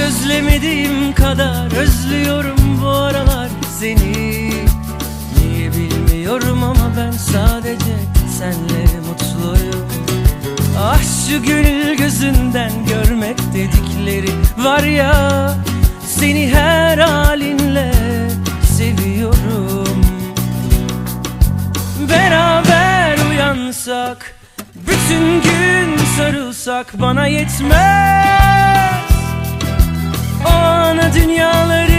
özlemediğim kadar özlüyorum bu aralar seni. Niye bilmiyorum ama ben sadece senle mutluyum. Ah şu gönül gözünden görmek dedikleri var ya Seni her halinle seviyorum. Beraber uyansak Bütün gün sarılsak bana yetmez dünyaları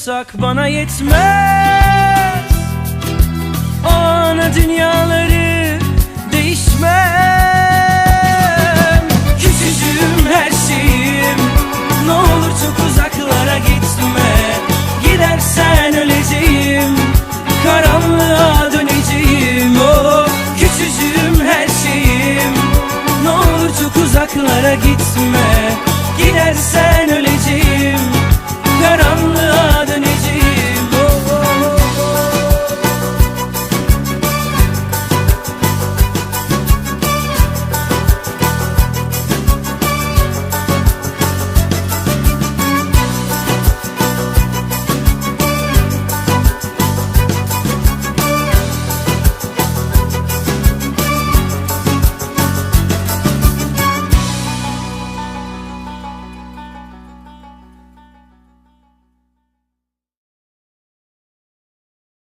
sarılsak bana yetmez. O ana dünyaları değişmem Küçücüğüm her şeyim. Ne olur çok uzaklara gitme. Gidersen öleceğim. Karanlığa döneceğim. Oh küçücüğüm her şeyim. Ne olur çok uzaklara gitme. Gidersen öleceğim